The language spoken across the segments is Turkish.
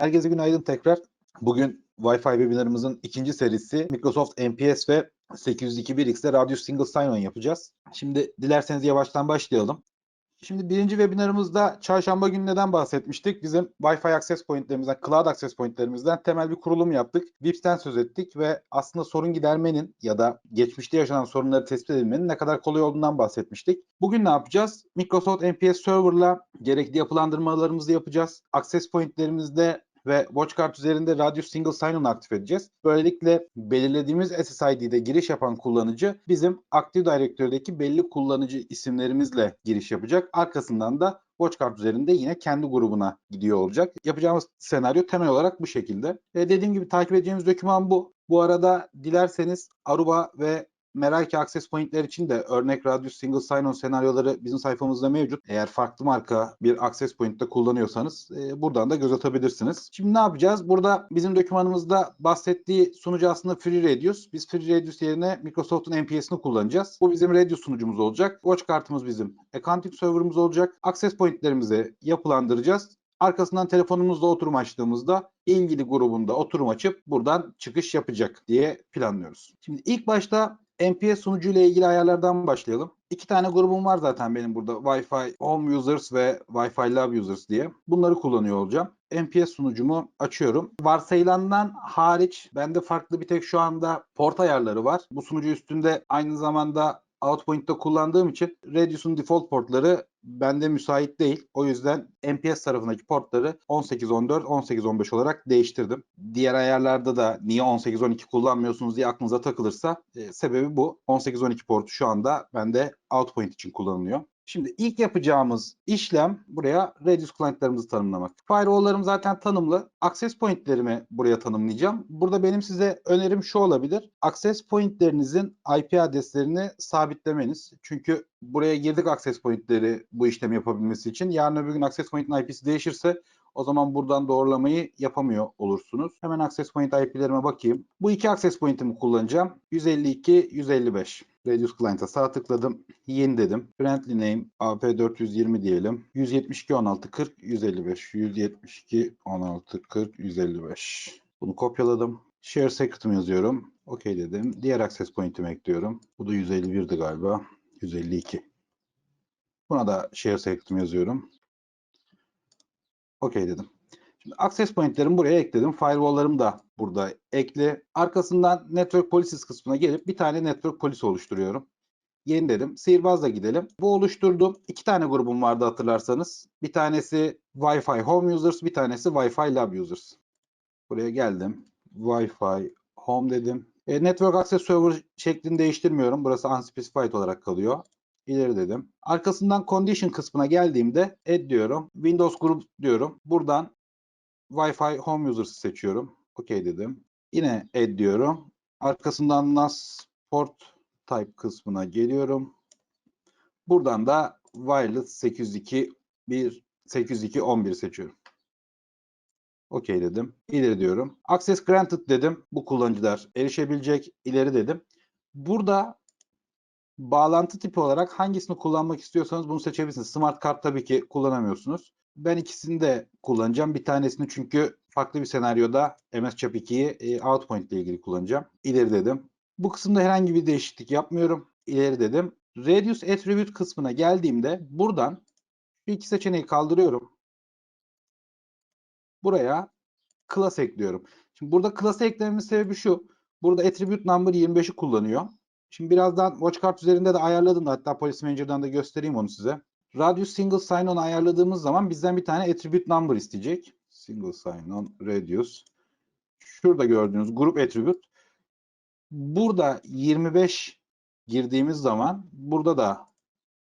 Herkese günaydın tekrar. Bugün Wi-Fi webinarımızın ikinci serisi Microsoft NPS ve 802.1x'te Radius Single Sign-On yapacağız. Şimdi dilerseniz yavaştan başlayalım. Şimdi birinci webinarımızda çarşamba günü neden bahsetmiştik? Bizim Wi-Fi access pointlerimizden, cloud access pointlerimizden temel bir kurulum yaptık. VIPs'ten söz ettik ve aslında sorun gidermenin ya da geçmişte yaşanan sorunları tespit edilmenin ne kadar kolay olduğundan bahsetmiştik. Bugün ne yapacağız? Microsoft NPS Server'la gerekli yapılandırmalarımızı yapacağız. Access pointlerimizde ve WatchGuard üzerinde Radius Single Sign-On aktif edeceğiz. Böylelikle belirlediğimiz SSID'de giriş yapan kullanıcı bizim Active Directory'deki belli kullanıcı isimlerimizle giriş yapacak. Arkasından da WatchGuard üzerinde yine kendi grubuna gidiyor olacak. Yapacağımız senaryo temel olarak bu şekilde. E dediğim gibi takip edeceğimiz doküman bu. Bu arada dilerseniz Aruba ve Meraki Access Point'ler için de örnek Radius Single Sign-On senaryoları bizim sayfamızda mevcut. Eğer farklı marka bir Access Point'te kullanıyorsanız e, buradan da göz atabilirsiniz. Şimdi ne yapacağız? Burada bizim dokümanımızda bahsettiği sunucu aslında Free Radius. Biz Free Radius yerine Microsoft'un NPS'ini kullanacağız. Bu bizim Radius sunucumuz olacak. Watch kartımız bizim Accounting Server'ımız olacak. Access Point'lerimizi yapılandıracağız. Arkasından telefonumuzda oturum açtığımızda ilgili grubunda oturum açıp buradan çıkış yapacak diye planlıyoruz. Şimdi ilk başta NPS sunucu ile ilgili ayarlardan başlayalım. İki tane grubum var zaten benim burada. Wi-Fi Home Users ve Wi-Fi Lab Users diye. Bunları kullanıyor olacağım. NPS sunucumu açıyorum. Varsayılandan hariç bende farklı bir tek şu anda port ayarları var. Bu sunucu üstünde aynı zamanda Outpoint'te kullandığım için Radius'un default portları bende müsait değil. O yüzden NPS tarafındaki portları 18.14, 18.15 olarak değiştirdim. Diğer ayarlarda da niye 18.12 kullanmıyorsunuz diye aklınıza takılırsa e, sebebi bu. 18.12 portu şu anda bende Outpoint için kullanılıyor. Şimdi ilk yapacağımız işlem buraya Radius client'larımızı tanımlamak. Firewall'larım zaten tanımlı. Access point'lerimi buraya tanımlayacağım. Burada benim size önerim şu olabilir. Access point'lerinizin IP adreslerini sabitlemeniz. Çünkü buraya girdik access point'leri bu işlemi yapabilmesi için. Yarın öbür gün access point'in IP'si değişirse o zaman buradan doğrulamayı yapamıyor olursunuz. Hemen access point IP'lerime bakayım. Bu iki access point'imi kullanacağım. 152, 155. Radius Client'a sağ tıkladım. Yeni dedim. Friendly name AP420 diyelim. 172 16 40 155. 172 16 40 155. Bunu kopyaladım. Share secret'ımı yazıyorum. OK dedim. Diğer access point'imi ekliyorum. Bu da 151'di galiba. 152. Buna da share secret'ımı yazıyorum. OK dedim. Şimdi access point'lerimi buraya ekledim. Firewall'larım da burada ekli. Arkasından network policies kısmına gelip bir tane network policy oluşturuyorum. Yeni dedim. Sihirbazla gidelim. Bu oluşturdum. İki tane grubum vardı hatırlarsanız. Bir tanesi Wi-Fi Home Users, bir tanesi Wi-Fi Lab Users. Buraya geldim. Wi-Fi Home dedim. E, Network Access Server şeklini değiştirmiyorum. Burası unspecified olarak kalıyor. İleri dedim. Arkasından condition kısmına geldiğimde add diyorum. Windows Group diyorum. Buradan Wi-Fi Home Users seçiyorum. OK dedim. Yine add diyorum. Arkasından NAS port type kısmına geliyorum. Buradan da wireless 802 1 802 11 seçiyorum. OK dedim. İleri diyorum. Access granted dedim. Bu kullanıcılar erişebilecek. İleri dedim. Burada bağlantı tipi olarak hangisini kullanmak istiyorsanız bunu seçebilirsiniz. Smart kart tabii ki kullanamıyorsunuz. Ben ikisini de kullanacağım. Bir tanesini çünkü farklı bir senaryoda MS Chap 2'yi e, Outpoint ile ilgili kullanacağım. İleri dedim. Bu kısımda herhangi bir değişiklik yapmıyorum. İleri dedim. Radius Attribute kısmına geldiğimde buradan şu iki seçeneği kaldırıyorum. Buraya class ekliyorum. Şimdi burada class eklememin sebebi şu. Burada attribute number 25'i kullanıyor. Şimdi birazdan WatchGuard üzerinde de ayarladım da hatta Policy Manager'dan da göstereyim onu size. Radius Single Sign-On ayarladığımız zaman bizden bir tane attribute number isteyecek. Single Sign-On Radius. Şurada gördüğünüz grup attribute. Burada 25 girdiğimiz zaman burada da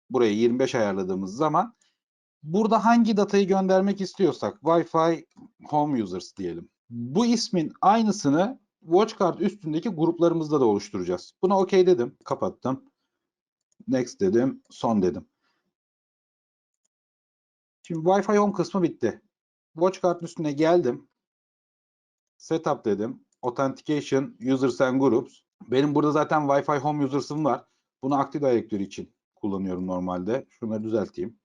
buraya 25 ayarladığımız zaman burada hangi datayı göndermek istiyorsak Wi-Fi Home Users diyelim. Bu ismin aynısını WatchGuard üstündeki gruplarımızda da oluşturacağız. Buna OK dedim. Kapattım. Next dedim. Son dedim. Şimdi Wi-Fi Home kısmı bitti. WatchGuard'ın üstüne geldim. Setup dedim. Authentication, Users and Groups. Benim burada zaten Wi-Fi Home Users'ım var. Bunu Active Directory için kullanıyorum normalde. Şunları düzelteyim.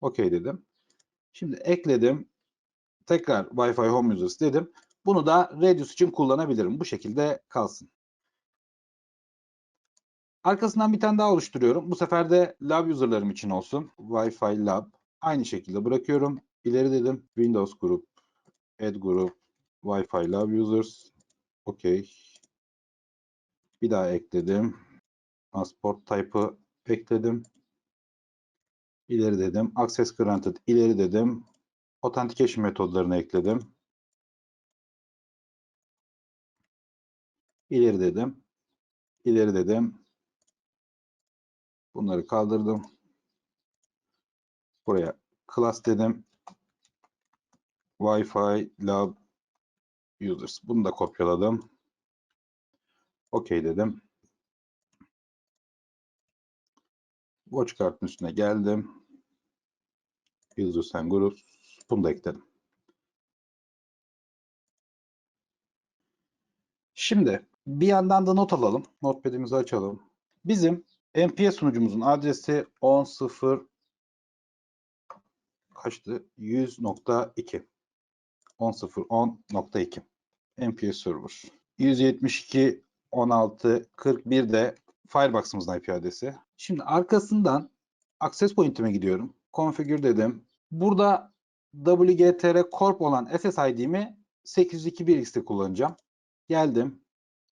OK dedim. Şimdi ekledim. Tekrar Wi-Fi Home Users dedim. Bunu da Radius için kullanabilirim. Bu şekilde kalsın. Arkasından bir tane daha oluşturuyorum. Bu sefer de lab user'larım için olsun. Wi-Fi lab. Aynı şekilde bırakıyorum. İleri dedim. Windows Group, Add Group, Wi-Fi lab users. OK. Bir daha ekledim. Transport type'ı ekledim. İleri dedim. Access granted ileri dedim. Authentication metodlarını ekledim. İleri dedim. İleri dedim. Bunları kaldırdım. Buraya class dedim. Wi-Fi lab users. Bunu da kopyaladım. OK dedim. Watch kartın üstüne geldim. Users and groups. Bunu da ekledim. Şimdi bir yandan da not alalım. Notepad'imizi açalım. Bizim MPS sunucumuzun adresi 10.0 kaçtı? 100.2 10.0.10.2 MPS server. 172 16 41 de Firebox'ımızın IP adresi. Şimdi arkasından access point'ime gidiyorum. Configure dedim. Burada WGTR Corp olan SSID'mi 802.1x'te kullanacağım. Geldim.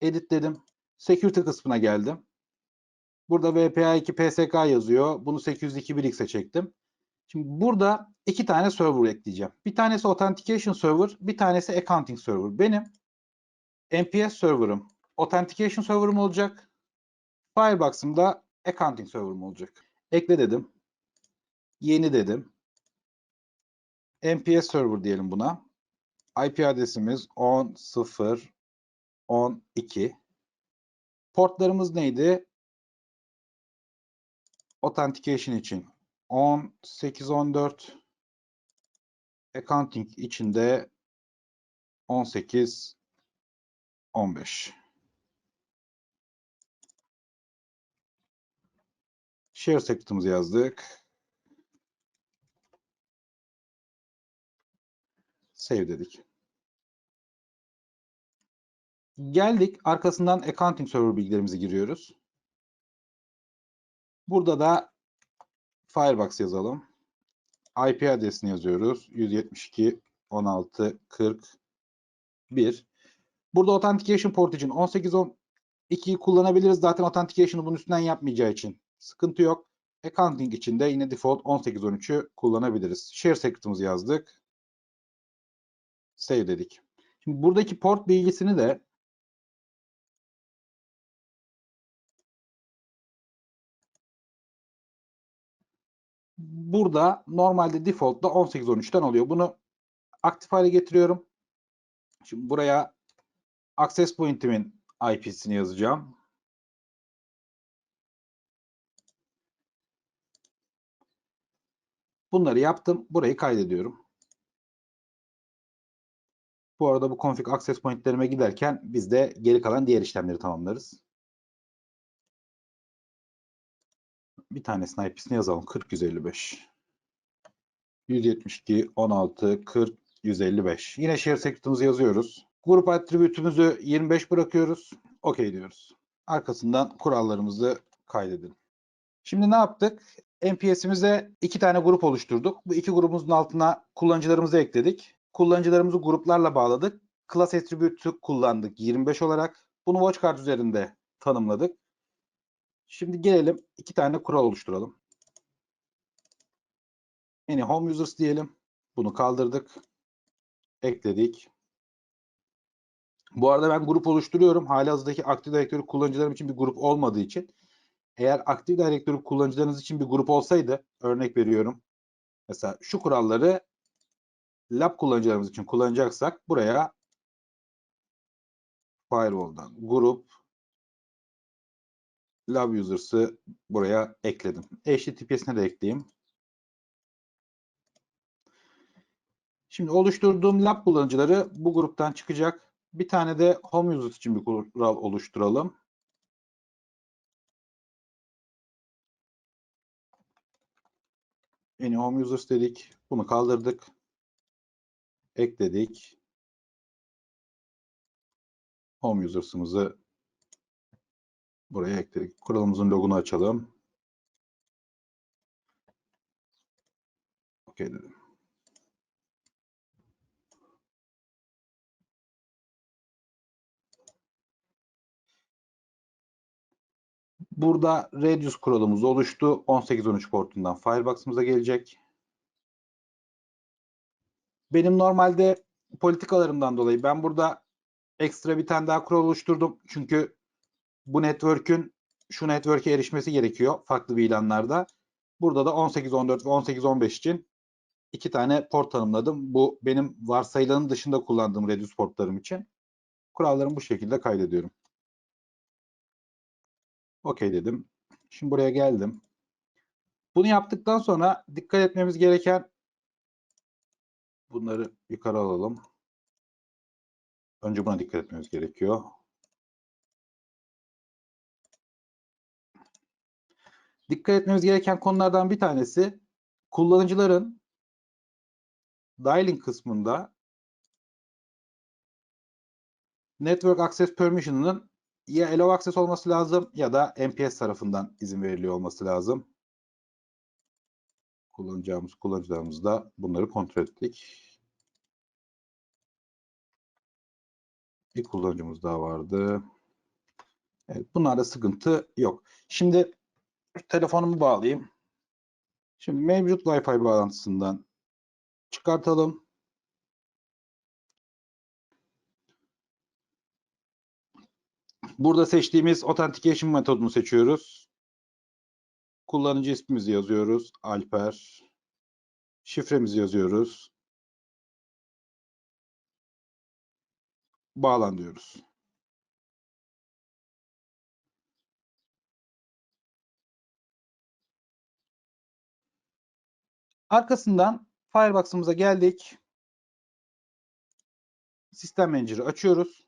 Edit dedim. Security kısmına geldim. Burada WPA2 PSK yazıyor. Bunu 802.1x'e çektim. Şimdi burada iki tane server ekleyeceğim. Bir tanesi Authentication Server, bir tanesi Accounting Server. Benim NPS server'ım Authentication server'ım olacak. Firebox'ım da Accounting server'ım olacak. Ekle dedim. Yeni dedim. NPS server diyelim buna. IP adresimiz 10.0.12. Portlarımız neydi? Authentication için 18.14. Accounting için de 18.15. Share secret'ımızı yazdık. Save dedik. Geldik. Arkasından accounting server bilgilerimizi giriyoruz. Burada da Firebox yazalım. IP adresini yazıyoruz. 172 16 41. Burada authentication port için 18 12'yi kullanabiliriz. Zaten authentication'ı bunun üstünden yapmayacağı için sıkıntı yok. Accounting için de yine default 18 13'ü kullanabiliriz. Share secret'ımızı yazdık. Save dedik. Şimdi buradaki port bilgisini de burada normalde default'ta 18-13'ten oluyor. Bunu aktif hale getiriyorum. Şimdi buraya access point'imin IP'sini yazacağım. Bunları yaptım. Burayı kaydediyorum. Bu arada bu config access point'lerime giderken biz de geri kalan diğer işlemleri tamamlarız. Bir tanesinin IP'sini yazalım. 40 155. 172 16 40 155. Yine share secret'ımızı yazıyoruz. Grup attribütümüzü 25 bırakıyoruz. OK diyoruz. Arkasından kurallarımızı kaydedelim. Şimdi ne yaptık? NPS'imize iki tane grup oluşturduk. Bu iki grubumuzun altına kullanıcılarımızı ekledik. Kullanıcılarımızı gruplarla bağladık. Class attribute'ü kullandık 25 olarak. Bunu watchcard üzerinde tanımladık. Şimdi gelelim iki tane kural oluşturalım. Any home users diyelim. Bunu kaldırdık. Ekledik. Bu arada ben grup oluşturuyorum. Halihazırdaki Active Directory kullanıcılarım için bir grup olmadığı için. Eğer Active Directory kullanıcılarınız için bir grup olsaydı, örnek veriyorum. Mesela şu kuralları lab kullanıcılarımız için kullanacaksak buraya firewall'dan grup lab users'ı buraya ekledim. HTTPS'ine de ekleyeyim. Şimdi oluşturduğum lab kullanıcıları bu gruptan çıkacak. Bir tane de home users için bir kural oluşturalım. Any home users dedik. Bunu kaldırdık. ekledik. Home users'ımızı buraya ekledik. Kuralımızın logunu açalım. OK dedim. Burada Radius kuralımız oluştu. 1813 portundan Firebox'ımıza gelecek. Benim normalde politikalarımdan dolayı ben burada ekstra bir tane daha kural oluşturdum. Çünkü bu network'ün şu network'e erişmesi gerekiyor farklı VLAN'larda. Burada da 18.14 ve 18.15 için iki tane port tanımladım. Bu benim varsayılanın dışında kullandığım Radius portlarım için. Kurallarımı bu şekilde kaydediyorum. OK dedim. Şimdi buraya geldim. Bunu yaptıktan sonra dikkat etmemiz gereken bunları yukarı alalım. Önce buna dikkat etmemiz gerekiyor. Dikkat etmemiz gereken konulardan bir tanesi kullanıcıların dialing kısmında Network Access Permission'ının ya Allow Access olması lazım ya da MPS tarafından izin veriliyor olması lazım. Kullanacağımız kullanıcılarımızda bunları kontrol ettik. Bir kullanıcımız daha vardı. Evet, bunlarda sıkıntı yok. Şimdi telefonumu bağlayayım. Şimdi mevcut Wi-Fi bağlantısından çıkartalım. Burada seçtiğimiz Authentication metodunu seçiyoruz. Kullanıcı ismimizi yazıyoruz. Alper. Şifremizi yazıyoruz. Bağlan diyoruz. Arkasından Firebox'ımıza geldik. Sistem Manager'ı açıyoruz.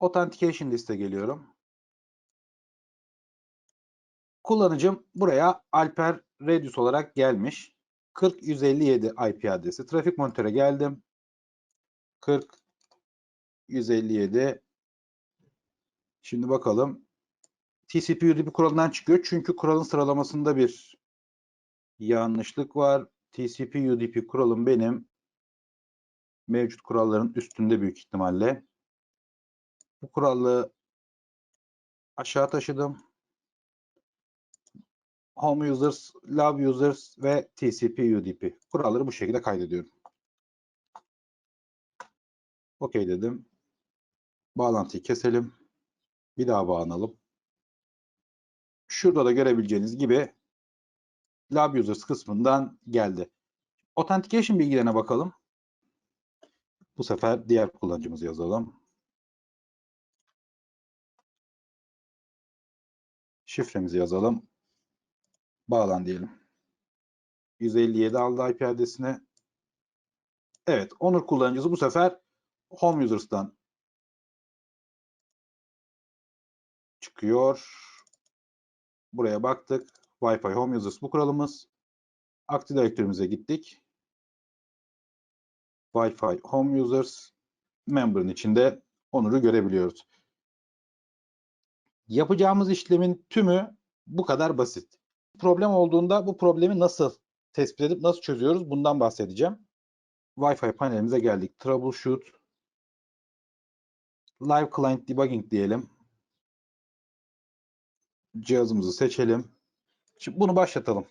Authentication liste geliyorum. Kullanıcım buraya Alper Radius olarak gelmiş. 40157 IP adresi. Trafik monitöre geldim. 40157 Şimdi bakalım. TCP UDP kuralından çıkıyor. Çünkü kuralın sıralamasında bir yanlışlık var. TCP UDP kuralım benim mevcut kuralların üstünde büyük ihtimalle. Bu kuralı aşağı taşıdım. Home users, love users ve TCP UDP kuralları bu şekilde kaydediyorum. OK dedim. Bağlantıyı keselim. Bir daha bağlanalım. Şurada da görebileceğiniz gibi lab users kısmından geldi. Authentication bilgilerine bakalım. Bu sefer diğer kullanıcımızı yazalım. Şifremizi yazalım. Bağlan diyelim. 157 aldı IP adresine. Evet, Onur kullanıcısı bu sefer Home Users'tan çıkıyor. Buraya baktık. Wi-Fi Home Users bu kuralımız. Active Directory'mize gittik. Wi-Fi Home Users member'ın içinde Onur'u görebiliyoruz. Yapacağımız işlemin tümü bu kadar basit. Problem olduğunda bu problemi nasıl tespit edip nasıl çözüyoruz bundan bahsedeceğim. Wi-Fi panelimize geldik. Troubleshoot Live Client Debugging diyelim. Cihazımızı seçelim. Şimdi bunu başlatalım.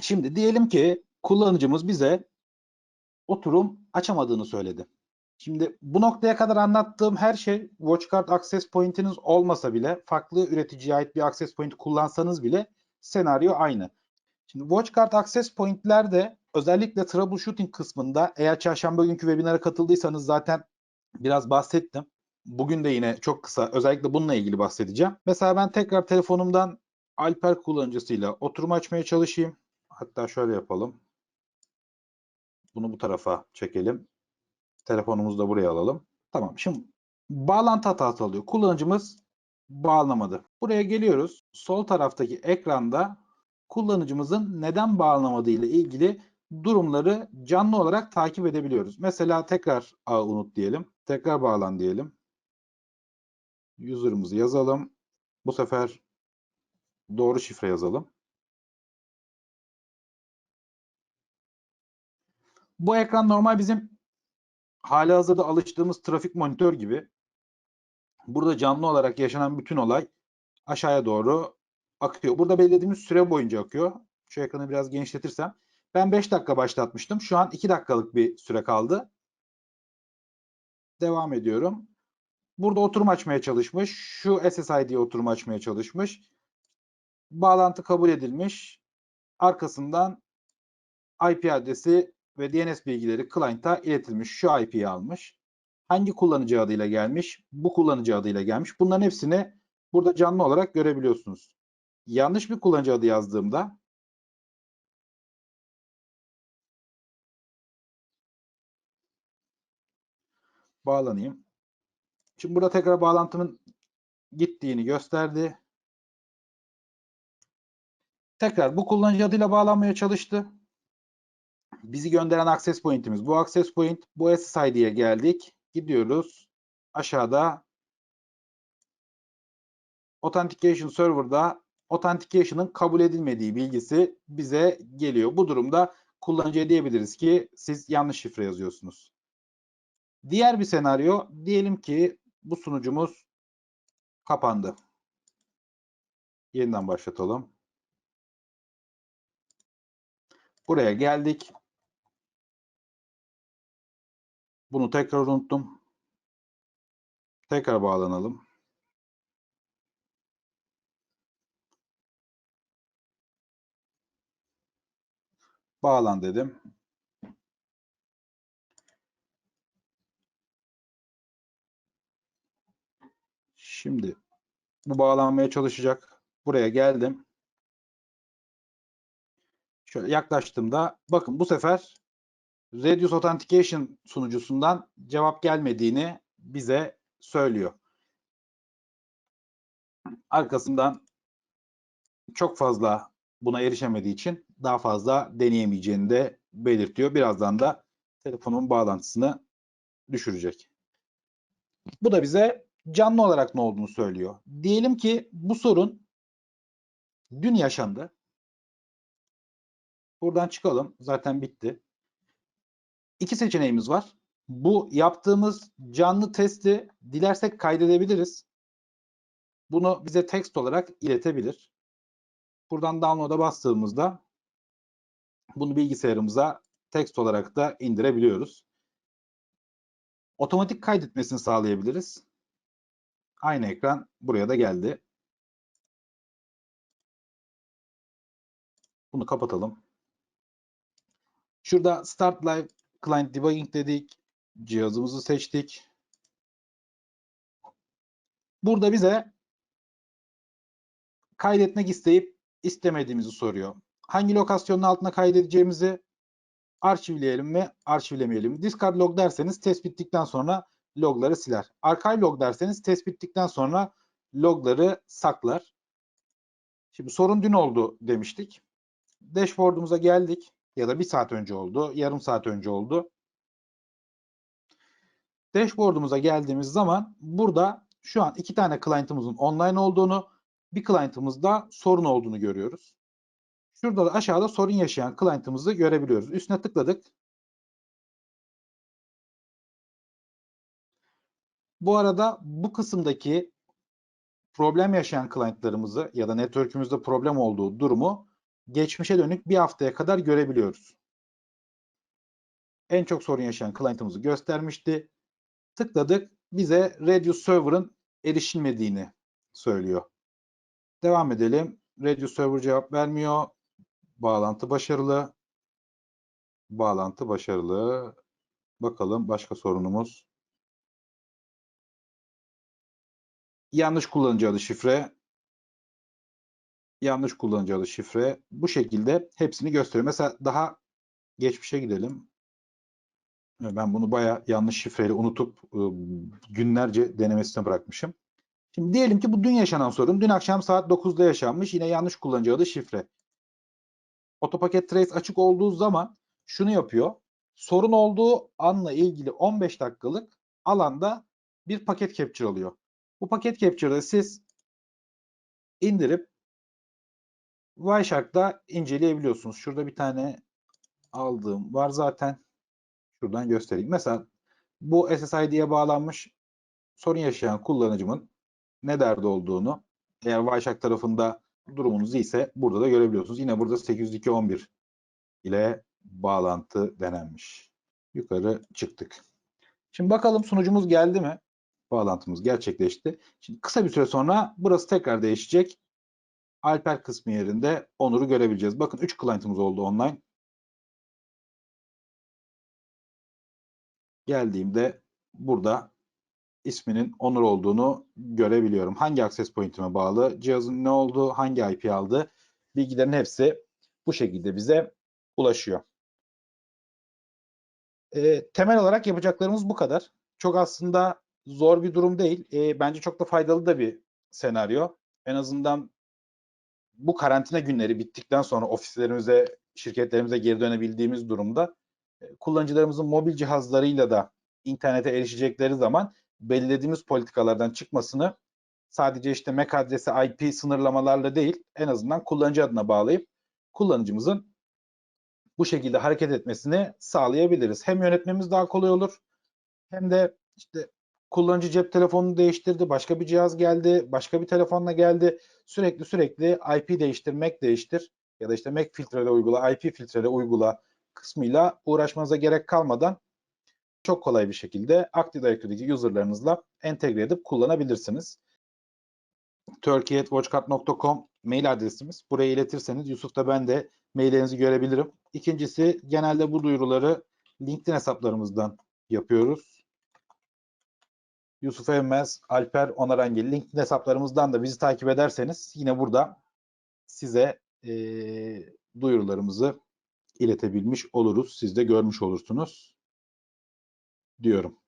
Şimdi diyelim ki kullanıcımız bize oturum açamadığını söyledi. Şimdi bu noktaya kadar anlattığım her şey WatchGuard Access Point'iniz olmasa bile farklı üreticiye ait bir Access Point kullansanız bile senaryo aynı. Şimdi WatchGuard Access Point'lerde özellikle troubleshooting kısmında eğer çarşamba günkü webinara katıldıysanız zaten biraz bahsettim. Bugün de yine çok kısa özellikle bununla ilgili bahsedeceğim. Mesela ben tekrar telefonumdan Alper kullanıcısıyla oturum açmaya çalışayım. Hatta şöyle yapalım. Bunu bu tarafa çekelim. Telefonumuzu da buraya alalım. Tamam. Şimdi bağlantı hatası alıyor. Kullanıcımız bağlamadı. Buraya geliyoruz. Sol taraftaki ekranda kullanıcımızın neden bağlanamadığı ile ilgili durumları canlı olarak takip edebiliyoruz. Mesela tekrar ağı unut diyelim. Tekrar bağlan diyelim. User'ımızı yazalım. Bu sefer doğru şifre yazalım. Bu ekran normal bizim halihazırda alıştığımız trafik monitör gibi. Burada canlı olarak yaşanan bütün olay aşağıya doğru akıyor. Burada belirlediğimiz süre boyunca akıyor. Şu ekranı biraz genişletirsem. Ben 5 dakika başlatmıştım. Şu an 2 dakikalık bir süre kaldı. Devam ediyorum. Burada oturum açmaya çalışmış. Şu SSID'ye oturum açmaya çalışmış. Bağlantı kabul edilmiş. Arkasından IP adresi ve DNS bilgileri client'a iletilmiş. Şu IP'yi almış. Hangi kullanıcı adıyla gelmiş? Bu kullanıcı adıyla gelmiş. Bunların hepsini burada canlı olarak görebiliyorsunuz. Yanlış bir kullanıcı adı yazdığımda bağlanayım. Şimdi burada tekrar bağlantının gittiğini gösterdi. Tekrar bu kullanıcı adıyla bağlanmaya çalıştı. Bizi gönderen access point'imiz bu access point. Bu SSID'ye geldik. Gidiyoruz. Aşağıda Authentication Server'da Authentication'ın kabul edilmediği bilgisi bize geliyor. Bu durumda kullanıcıya diyebiliriz ki siz yanlış şifre yazıyorsunuz. Diğer bir senaryo diyelim ki bu sunucumuz kapandı. Yeniden başlatalım. Buraya geldik. Bunu tekrar unuttum. Tekrar bağlanalım. Bağlan dedim. Şimdi bu bağlanmaya çalışacak. Buraya geldim. Şöyle yaklaştığımda bakın bu sefer Radius Authentication sunucusundan cevap gelmediğini bize söylüyor. Arkasından çok fazla buna erişemediği için daha fazla deneyemeyeceğini de belirtiyor. Birazdan da telefonun bağlantısını düşürecek. Bu da bize canlı olarak ne olduğunu söylüyor. Diyelim ki bu sorun dün yaşandı. Buradan çıkalım. Zaten bitti. İki seçeneğimiz var. Bu yaptığımız canlı testi dilersek kaydedebiliriz. Bunu bize text olarak iletebilir. Buradan download'a bastığımızda bunu bilgisayarımıza text olarak da indirebiliyoruz. Otomatik kaydetmesini sağlayabiliriz. Aynı ekran buraya da geldi. Bunu kapatalım. Şurada Start Live Client Debugging dedik. Cihazımızı seçtik. Burada bize kaydetmek isteyip istemediğimizi soruyor. Hangi lokasyonun altına kaydedeceğimizi arşivleyelim mi, arşivlemeyelim mi? Discard log derseniz tespittikten sonra logları siler. Archive log derseniz tespittikten sonra logları saklar. Şimdi sorun dün oldu demiştik. Dashboard'umuza geldik ya da bir saat önce oldu, yarım saat önce oldu. Dashboard'umuza geldiğimiz zaman burada şu an iki tane client'ımızın online olduğunu, bir client'ımızda sorun olduğunu görüyoruz. Şurada da aşağıda sorun yaşayan client'ımızı görebiliyoruz. Üstüne tıkladık. Bu arada bu kısımdaki problem yaşayan client'larımızı ya da network'ümüzde problem olduğu durumu geçmişe dönük bir haftaya kadar görebiliyoruz. En çok sorun yaşayan client'ımızı göstermişti. Tıkladık. Bize Radius Server'ın erişilmediğini söylüyor. Devam edelim. Radius Server cevap vermiyor. Bağlantı başarılı. Bağlantı başarılı. Bakalım başka sorunumuz. Yanlış kullanıcı adı şifre. Yanlış kullanıcı adı şifre. Bu şekilde hepsini gösteriyor. Mesela daha geçmişe gidelim. Ben bunu baya yanlış şifreyle unutup günlerce denemesine bırakmışım. Şimdi diyelim ki bu dün yaşanan sorun. Dün akşam saat 9'da yaşanmış. Yine yanlış kullanıcı adı şifre. Autopaket Trace açık olduğu zaman şunu yapıyor. Sorun olduğu anla ilgili 15 dakikalık alanda bir paket capture alıyor. Bu paket capture'da siz indirip Wireshark'ta inceleyebiliyorsunuz. Şurada bir tane aldığım var zaten. Şuradan göstereyim. Mesela bu SSID'ye bağlanmış sorun yaşayan kullanıcımın ne derdi olduğunu eğer Wireshark tarafında durumunuz iyiyse burada da görebiliyorsunuz. Yine burada 802.11 ile bağlantı denenmiş. Yukarı çıktık. Şimdi bakalım sunucumuz geldi mi? Bağlantımız gerçekleşti. Şimdi kısa bir süre sonra burası tekrar değişecek. Alper kısmı yerinde Onur'u görebileceğiz. Bakın 3 client'ımız oldu online. Geldiğimde burada isminin Onur olduğunu görebiliyorum. Hangi access point'ime bağlı, cihazın ne olduğu, hangi IP aldı bilgilerin hepsi bu şekilde bize ulaşıyor. E, temel olarak yapacaklarımız bu kadar. Çok aslında zor bir durum değil. E, bence çok da faydalı da bir senaryo. En azından bu karantina günleri bittikten sonra ofislerimize, şirketlerimize geri dönebildiğimiz durumda kullanıcılarımızın mobil cihazlarıyla da internete erişecekleri zaman belirlediğimiz politikalardan çıkmasını sadece işte MAC adresi IP sınırlamalarla değil en azından kullanıcı adına bağlayıp kullanıcımızın bu şekilde hareket etmesini sağlayabiliriz. Hem yönetmemiz daha kolay olur hem de işte kullanıcı cep telefonunu değiştirdi, başka bir cihaz geldi, başka bir telefonla geldi. Sürekli sürekli IP değiştir, MAC değiştir ya da işte MAC filtrele uygula, IP filtrele uygula kısmıyla uğraşmanıza gerek kalmadan çok kolay bir şekilde Active Directory'deki userlarınızla entegre edip kullanabilirsiniz. turkey.watchcard.com mail adresimiz. Buraya iletirseniz Yusuf da ben de maillerinizi görebilirim. İkincisi genelde bu duyuruları LinkedIn hesaplarımızdan yapıyoruz. Yusuf Evmez, Alper Onarangel LinkedIn hesaplarımızdan da bizi takip ederseniz yine burada size e, duyurularımızı iletebilmiş oluruz. Siz de görmüş olursunuz diyorum.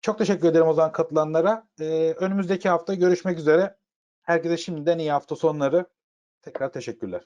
Çok teşekkür ederim o zaman katılanlara. Ee, önümüzdeki hafta görüşmek üzere. Herkese şimdiden iyi hafta sonları. Tekrar teşekkürler.